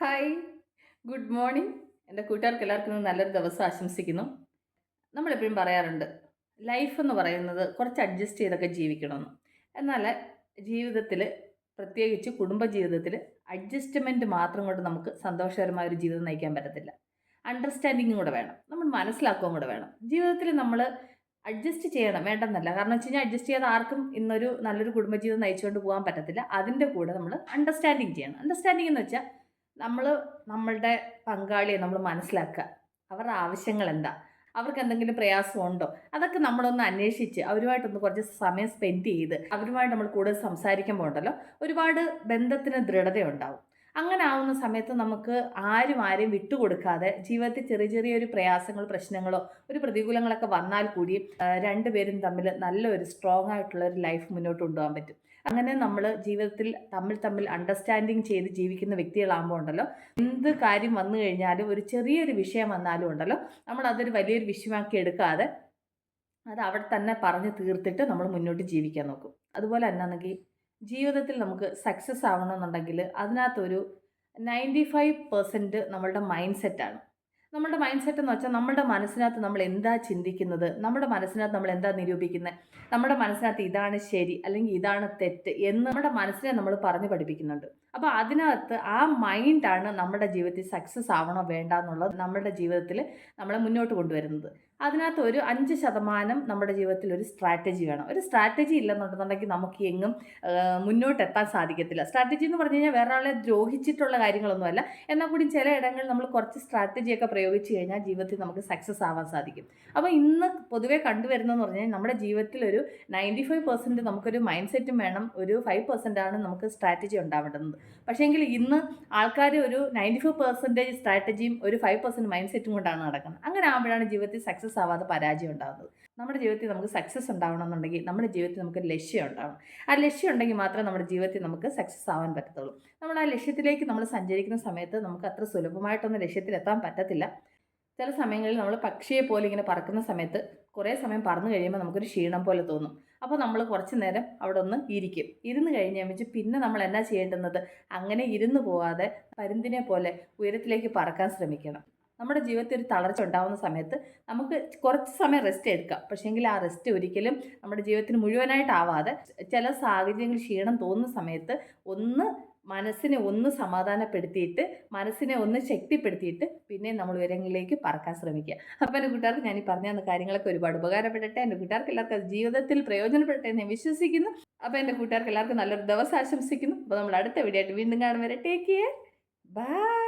Hi. Good morning. എന്റെ കൂട്ടുകാർക്ക് എല്ലാവർക്കും നല്ലൊരു ദിവസം ആശംസിക്കുന്നു. നമ്മളെപ്പോഴും പറയാറുണ്ട് ലൈഫ് എന്ന് പറയുന്നത് കുറച്ച് അഡ്ജസ്റ്റ് ചെയ്തൊക്കെ ജീവിക്കണമെന്ന്. എന്നാൽ ജീവിതത്തിൽ പ്രത്യേകിച്ച് കുടുംബജീവിതത്തിൽ അഡ്ജസ്റ്റ്മെന്റ് മാത്രം കൊണ്ട് നമുക്ക് സന്തോഷകരമായ ഒരു ജീവിതം നയിക്കാൻ പറ്റത്തില്ല. അണ്ടർസ്റ്റാൻഡിങ്ങും കൂടെ വേണം. നമ്മൾ മനസ്സിലാക്കുകയും കൂടെ വേണം. ജീവിതത്തിൽ നമ്മൾ അഡ്ജസ്റ്റ് ചെയ്യണം വേണ്ടെന്നല്ല. കാരണം വെച്ച് കഴിഞ്ഞാൽ അഡ്ജസ്റ്റ് ചെയ്യാതെ ആർക്കും ഇന്നൊരു നല്ലൊരു കുടുംബജീവിതം നയിച്ചുകൊണ്ട് പോകാൻ പറ്റത്തില്ല. അതിന്റെ കൂടെ നമ്മൾ അണ്ടർസ്റ്റാൻഡിങ് ചെയ്യണം. അണ്ടർസ്റ്റാൻഡിങ് എന്ന് വെച്ചാൽ നമ്മൾ നമ്മളുടെ പങ്കാളിയെ നമ്മൾ മനസ്സിലാക്കുക. അവരുടെ ആവശ്യങ്ങൾ എന്താ? അവർക്ക് എന്തെങ്കിലും പ്രയാസമുണ്ടോ അതൊക്കെ നമ്മളൊന്ന് അന്വേഷിച്ച് അവരുമായിട്ടൊന്ന് കുറച്ച് സമയം സ്പെൻഡ് ചെയ്ത് അവരുമായിട്ട് നമ്മൾ കൂടുതൽ സംസാരിക്കുമ്പോൾ ഉണ്ടല്ലോ ഒരുപാട് ബന്ധത്തിന് ദൃഢതയുണ്ടാവും അങ്ങനെ ആവുന്ന സമയത്ത് നമുക്ക് ആരും ആരെയും വിട്ടുകൊടുക്കാതെ ജീവിതത്തിൽ ചെറിയ ചെറിയൊരു പ്രയാസങ്ങൾ പ്രശ്നങ്ങളോ ഒരു പ്രതികൂലങ്ങളൊക്കെ വന്നാൽ കൂടി രണ്ടുപേരും തമ്മിൽ നല്ലൊരു സ്ട്രോങ് ആയിട്ടുള്ള ഒരു ലൈഫ് മുന്നോട്ട് കൊണ്ടുപോകാൻ പറ്റും. അങ്ങനെ നമ്മൾ ജീവിതത്തിൽ തമ്മിൽ തമ്മിൽ അണ്ടർസ്റ്റാൻഡിങ് ചെയ്ത് ജീവിക്കുന്ന വ്യക്തികളാകുമ്പോൾ ഉണ്ടല്ലോ എന്ത് കാര്യം വന്നു കഴിഞ്ഞാലും ഒരു ചെറിയൊരു വിഷയം വന്നാലും ഉണ്ടല്ലോ നമ്മൾ അതൊരു വലിയൊരു വിഷയമാക്കി എടുക്കാതെ അത് അവിടെ തന്നെ പറഞ്ഞ് തീർത്തിട്ട് നമ്മൾ മുന്നോട്ട് ജീവിക്കാൻ നോക്കും. അതുപോലെ തന്നെയാണെങ്കിൽ ജീവിതത്തിൽ നമുക്ക് സക്സസ് ആവണമെന്നുണ്ടെങ്കിൽ അതിനകത്തൊരു നയന്റി ഫൈവ് പെർസെന്റ് നമ്മളുടെ മൈൻഡ് സെറ്റാണ് നമ്മളുടെ മൈൻഡ് സെറ്റ് എന്ന് വെച്ചാൽ നമ്മുടെ മനസ്സിനകത്ത് നമ്മൾ എന്താ ചിന്തിക്കുന്നത്? നമ്മുടെ മനസ്സിനകത്ത് നമ്മൾ എന്താ നിരൂപിക്കുന്നത് നമ്മുടെ മനസ്സിനകത്ത് ഇതാണ് ശരി അല്ലെങ്കിൽ ഇതാണ് തെറ്റ് എന്ന് നമ്മുടെ മനസ്സിനെ നമ്മൾ പറഞ്ഞു പഠിപ്പിക്കുന്നുണ്ട്. അപ്പോൾ അതിനകത്ത് ആ മൈൻഡാണ് നമ്മുടെ ജീവിതത്തിൽ സക്സസ് ആവണോ വേണ്ട എന്നുള്ളത് നമ്മുടെ ജീവിതത്തിൽ നമ്മളെ മുന്നോട്ട് കൊണ്ടുവരുന്നത്. അതിനകത്ത് ഒരു അഞ്ച് ശതമാനം നമ്മുടെ ജീവിതത്തിൽ ഒരു സ്ട്രാറ്റജി വേണം. ഒരു സ്ട്രാറ്റജി ഇല്ലെന്നുണ്ടെന്നുണ്ടെങ്കിൽ നമുക്ക് എങ്ങും മുന്നോട്ട് എത്താൻ സാധിക്കത്തില്ല. സ്ട്രാറ്റജി എന്ന് പറഞ്ഞു കഴിഞ്ഞാൽ വേറെ ആളെ ദ്രോഹിച്ചിട്ടുള്ള കാര്യങ്ങളൊന്നുമല്ല. എന്നാൽ കൂടി ചില ഇടങ്ങളിൽ നമ്മൾ കുറച്ച് സ്ട്രാറ്റജിയൊക്കെ പ്രയോഗിച്ച് കഴിഞ്ഞാൽ ജീവിതത്തിൽ നമുക്ക് സക്സസ് ആവാൻ സാധിക്കും. അപ്പോൾ ഇന്ന് പൊതുവേ കണ്ടുവരുന്നതെന്ന് പറഞ്ഞാൽ നമ്മുടെ ജീവിതത്തിൽ ഒരു നയന്റി ഫൈവ് പെർസെന്റ് നമുക്കൊരു മൈൻഡ് സെറ്റും വേണം. ഒരു ഫൈവ് പെർസെന്റ് ആണ് നമുക്ക് സ്ട്രാറ്റജി ഉണ്ടാവേണ്ടത്. പക്ഷേങ്കിൽ ഇന്ന് ആൾക്കാർ ഒരു നയന്റി ഫൈവ് പെർസെന്റേജ് സ്ട്രാറ്റജിയും ഒരു ഫൈവ് പെർസെന്റ് മൈൻഡ് സെറ്റും കൊണ്ടാണ് നടക്കുന്നത്. അങ്ങനെ ആകുമ്പോഴാണ് ജീവിതത്തിൽ സക്സസ് ആവാതെ പരാജയം ഉണ്ടാകുന്നത് നമ്മുടെ ജീവിതത്തിൽ നമുക്ക് സക്സസ് ഉണ്ടാവണമെന്നുണ്ടെങ്കിൽ നമ്മുടെ ജീവിതത്തിൽ നമുക്ക് ലക്ഷ്യം ഉണ്ടാവണം. ആ ലക്ഷ്യം ഉണ്ടെങ്കിൽ മാത്രമേ നമ്മുടെ ജീവിതത്തിൽ നമുക്ക് സക്സസ് ആവാൻ പറ്റത്തുള്ളൂ. നമ്മൾ ആ ലക്ഷ്യത്തിലേക്ക് നമ്മൾ സഞ്ചരിക്കുന്ന സമയത്ത് നമുക്ക് അത്ര സുലഭമായിട്ടൊന്നും ലക്ഷ്യത്തിലെത്താൻ പറ്റത്തില്ല. ചില സമയങ്ങളിൽ നമ്മൾ പക്ഷിയെ പോലെ ഇങ്ങനെ പറക്കുന്ന സമയത്ത് കുറേ സമയം പറന്നു കഴിയുമ്പോൾ നമുക്കൊരു ക്ഷീണം പോലെ തോന്നും. അപ്പോൾ നമ്മൾ കുറച്ച് നേരം അവിടെ ഒന്ന് ഇരിക്കും. ഇരുന്ന് കഴിഞ്ഞ് വെച്ച് പിന്നെ നമ്മൾ എന്നാ ചെയ്യേണ്ടുന്നത്? അങ്ങനെ ഇരുന്ന് പോവാതെ പരുന്തിനെ പോലെ ഉയരത്തിലേക്ക് പറക്കാൻ ശ്രമിക്കണം. നമ്മുടെ ജീവിതത്തിൽ ഒരു തളർച്ച ഉണ്ടാകുന്ന സമയത്ത് നമുക്ക് കുറച്ച് സമയം റെസ്റ്റ് എടുക്കാം. പക്ഷേങ്കിൽ ആ റെസ്റ്റ് ഒരിക്കലും നമ്മുടെ ജീവിതത്തിന് മുഴുവനായിട്ടാവാതെ ചില സാഹചര്യങ്ങളിൽ ക്ഷീണം തോന്നുന്ന സമയത്ത് ഒന്ന് മനസ്സിനെ ഒന്ന് സമാധാനപ്പെടുത്തിയിട്ട് മനസ്സിനെ ഒന്ന് ശക്തിപ്പെടുത്തിയിട്ട് പിന്നെ നമ്മൾ ഉയരങ്ങളിലേക്ക് പറക്കാൻ ശ്രമിക്കുക. അപ്പോൾ എന്റെ കൂട്ടുകാർക്ക് ഞാൻ ഈ പറഞ്ഞ കാര്യങ്ങളൊക്കെ ഒരുപാട് ഉപകാരപ്പെടട്ടെ. എന്റെ കൂട്ടുകാർക്ക് എല്ലാവർക്കും ജീവിതത്തിൽ പ്രയോജനപ്പെടട്ടെ എന്ന് വിശ്വസിക്കുന്നു. അപ്പോൾ എന്റെ കൂട്ടുകാർക്ക് എല്ലാവർക്കും നല്ലൊരു ദിവസം ആശംസിക്കുന്നു. അപ്പോൾ നമ്മൾ അടുത്ത വീഡിയോ ആയിട്ട് വീണ്ടും കാണും വരെ. Take care bye